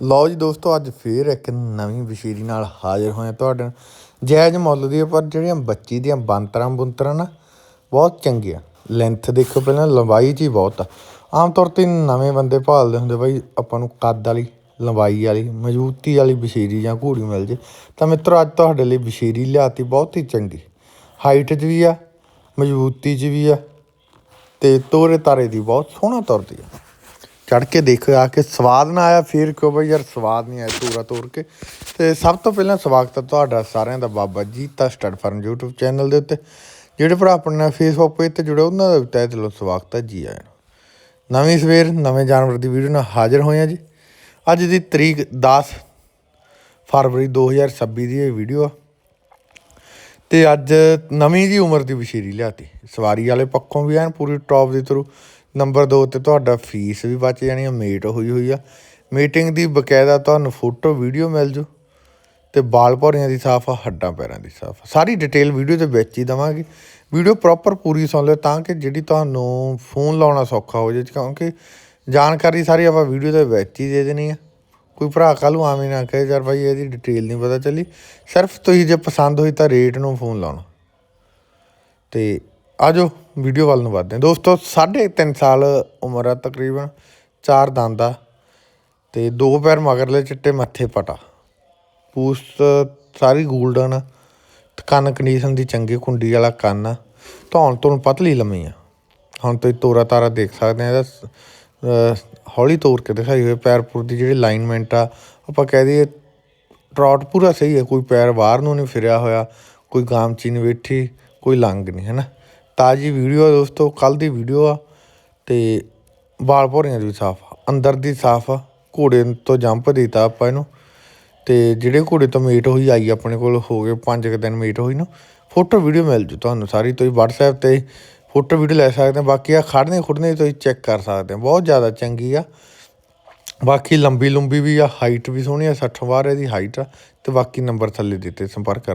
ਲਓ ਜੀ ਦੋਸਤੋ ਅੱਜ ਫੇਰ ਇੱਕ ਨਵੀਂ ਵਿਸ਼ੇਰੀ ਨਾਲ ਹਾਜ਼ਰ ਹੋਇਆ ਤੁਹਾਡੇ ਨਾਲ। ਜਾਇਜ਼ ਮੁੱਲ ਦੀ ਆ, ਪਰ ਜਿਹੜੀਆਂ ਬੱਚੀ ਦੀਆਂ ਬੰਤਰਾਂ ਬੁੰਤਰਾਂ ਨਾ ਬਹੁਤ ਚੰਗੀਆਂ। ਲੈਂਥ ਦੇਖੋ ਪਹਿਲਾਂ ਲੰਬਾਈ 'ਚ ਹੀ ਬਹੁਤ ਆ। ਆਮ ਤੌਰ ਤੇ ਨਵੇਂ ਬੰਦੇ ਭਾਲਦੇ ਹੁੰਦੇ ਬਾਈ ਆਪਾਂ ਨੂੰ ਕੱਦ ਵਾਲੀ ਲੰਬਾਈ ਵਾਲੀ ਮਜ਼ਬੂਤੀ ਵਾਲੀ ਵਿਸ਼ੇਰੀ ਜਾਂ ਘੋੜੀ ਮਿਲ ਜੇ। ਤਾਂ ਮਿੱਤਰੋ ਅੱਜ ਤੁਹਾਡੇ ਲਈ ਵਿਸ਼ੇਰੀ ਲਿਆਤੀ ਬਹੁਤ ਹੀ ਚੰਗੀ। ਹਾਈਟ 'ਚ ਵੀ ਆ ਮਜ਼ਬੂਤੀ 'ਚ ਵੀ ਆ ਤੇ ਤੋਰੇ ਤਾਰੇ ਦੀ ਬਹੁਤ ਸੋਹਣਾ ਤੁਰਦੀ ਆ। ਚੜ ਕੇ ਦੇਖੋ, ਆ ਕੇ ਸਵਾਦ ਨਾ ਆਇਆ, ਫਿਰ ਕਿਉਂ ਬਈ ਯਾਰ ਸਵਾਦ ਨਹੀਂ ਆਇਆ ਤੂਰਾ ਤੋਰ ਕੇ। ਤੇ ਸਭ ਤੋਂ ਪਹਿਲਾਂ ਸਵਾਗਤ ਹੈ ਤੁਹਾਡਾ ਸਾਰਿਆਂ ਦਾ Baba Jeeta stud farm YouTube channel ਦੇ ਉੱਤੇ। ਜਿਹੜੇ ਭਰਾ ਆਪਣੇ ਨਾਲ ਫੇਸਬੁੱਕ ਪੇਜ ਤੇ ਜੁੜੇ, ਉਹਨਾਂ ਦਾ ਵੀ ਤਹਿ ਦਿਲੋਂ ਸਵਾਗਤ ਹੈ ਜੀ ਆਇਆਂ ਨਵੀਂ ਸਵੇਰ, ਨਵੇਂ ਜਾਨਵਰ ਦੀ ਵੀਡੀਓ ਨਾਲ ਹਾਜ਼ਰ ਹੋਏ ਆ ਜੀ। ਅੱਜ ਦੀ ਤਰੀਕ 10 ਫਰਵਰੀ 2026 ਦੀ ਇਹ ਵੀਡੀਓ ਆ। ਤੇ ਅੱਜ ਨਵੀਂ ਦੀ ਉਮਰ ਦੀ ਵਸ਼ੀਰੀ ਲਿਆਤੀ। ਸਵਾਰੀ ਵਾਲੇ ਪੱਖੋਂ ਵੀ ਐਨ ਪੂਰੀ ਟੌਪ ਦੀ ਥਰੂ ਨੰਬਰ 2 ਤੇ ਤੁਹਾਡਾ ਫੀਸ ਵੀ ਬਚ ਜਾਣੀ ਆ ਮੇਟ ਹੋਈ ਹੋਈ ਆ। ਮੀਟਿੰਗ ਦੀ ਬਕਾਇਦਾ ਤੁਹਾਨੂੰ ਫੋਟੋ ਵੀਡੀਓ ਮਿਲ ਜੂ ਤੇ ਬਾਲ ਭੌਰੀਆਂ ਦੀ ਸਾਫ਼ ਆ, ਹੱਡਾਂ ਪੈਰਾਂ ਦੀ ਸਾਫ਼ ਆ। ਸਾਰੀ ਡਿਟੇਲ ਵੀਡੀਓ ਦੇ ਵਿੱਚ ਹੀ ਦਵਾਂਗੇ। ਵੀਡੀਓ ਪ੍ਰੋਪਰ ਪੂਰੀ ਸੁਣ ਲਿਓ ਤਾਂ ਕਿ ਜਿਹੜੀ ਤੁਹਾਨੂੰ ਫੋਨ ਲਾਉਣਾ ਸੌਖਾ ਹੋ ਜਾਏ, ਕਿਉਂਕਿ ਜਾਣਕਾਰੀ ਸਾਰੀ ਆਪਾਂ ਵੀਡੀਓ ਦੇ ਵਿੱਚ ਹੀ ਦੇ ਦੇਣੀ ਆ। ਕੋਈ ਭਰਾ ਕੱਲ ਨੂੰ ਆਵੇਂ ਨਾ ਕਹੇ, ਯਾਰ ਭਾਈ ਇਹਦੀ ਡਿਟੇਲ ਨਹੀਂ ਪਤਾ ਚੱਲੀ। ਸਿਰਫ ਤੁਸੀਂ ਜੇ ਪਸੰਦ ਹੋਈ ਤਾਂ ਰੇਟ ਨੂੰ ਫੋਨ ਲਾਉਣਾ। ਤੇ ਆਜੋ ਵੀਡੀਓ ਵੱਲ ਨੂੰ ਵਧਦੇ ਹਾਂ। ਦੋਸਤੋ 3.5 ਸਾਲ ਉਮਰ ਆ ਤਕਰੀਬਨ, ਚਾਰ ਦੰਦ ਆ ਤੇ ਦੋ ਪੈਰ ਮਗਰਲੇ ਚਿੱਟੇ ਮੱਥੇ ਪਟਾ। ਪੂਸ ਸਾਰੀ 골ਡਨ ਕੰਨ ਕੰਡੀਸ਼ਨ ਦੀ ਚੰਗੀ ਕੁੰਡੀ ਵਾਲਾ ਕੰਨ ਆ। ਧੌਣ ਤੋਂ ਪਤਲੀ ਲੰਮੀ ਆ। ਹੁਣ ਤੁਸੀਂ ਤੋਰਾ ਤਾਰਾ ਦੇਖ ਸਕਦੇ ਆ, ਇਹਦਾ ਹੌਲੀ ਤੋਰ ਕੇ ਦਿਖਾਈ ਹੋਈ ਪੈਰਪੁਰ ਦੀ ਜਿਹੜੀ ਲਾਈਨਮੈਂਟ ਆ, ਆਪਾਂ ਕਹਿ ਦਈਏ ਟਰੌਟ ਪੂਰਾ ਸਹੀ ਹੈ ਕੋਈ ਪੈਰ ਬਾਹਰ ਨੂੰ ਨਹੀਂ ਫਿਰਿਆ ਹੋਇਆ, ਕੋਈ ਗਾਮਚੀ ਨਹੀਂ ਬੈਠੀ ਕੋਈ ਲੰਗ ਨਹੀਂ, ਹੈ ਨਾ? ਤਾਜੀ ਵੀਡੀਓ ਆ ਦੋਸਤੋ ਕੱਲ ਦੀ ਵੀਡੀਓ ਆ ਤੇ ਵਾਲ ਭੋਰੀਆਂ ਦੀ ਵੀ ਸਾਫ਼ ਆ, ਅੰਦਰ ਦੀ ਸਾਫ਼ ਆ, ਘੋੜੇ ਤੋਂ ਜੰਪ ਦਿੱਤਾ ਆਪਾਂ ਇਹਨੂੰ ਤੇ ਜਿਹੜੇ ਘੋੜੇ ਤੋਂ ਮੀਟ ਹੋਈ ਆਈ ਆਪਣੇ ਕੋਲ, ਹੋ ਗਏ 5 ਦਿਨ ਮੀਟ ਹੋਈ ਨੂੰ ਫੋਟੋ ਵੀਡੀਓ ਮਿਲ ਜੂ ਤੁਹਾਨੂੰ ਸਾਰੀ, ਤੁਸੀਂ WhatsApp ਤੇ ਫੋਟੋ ਵੀਡੀਓ ਲੈ ਸਕਦੇ ਹੋ, ਬਾਕੀ ਆ ਖੜਨੇ ਖੁੜਨੇ ਤੁਸੀਂ ਚੈੱਕ ਕਰ ਸਕਦੇ ਹੋ, ਬਹੁਤ ਜ਼ਿਆਦਾ ਚੰਗੀ ਆ। ਬਾਕੀ ਲੰਬੀ ਲੰਬੀ ਵੀ ਆ ਹਾਈਟ ਵੀ ਸੋਹਣੀ ਆ 60 ਬਾਹਰ ਇਹਦੀ ਹਾਈਟ ਆ, ਤੇ ਬਾਕੀ ਨੰਬਰ ਥੱਲੇ ਦਿੱਤੇ, ਸੰਪਰਕ ਕਰ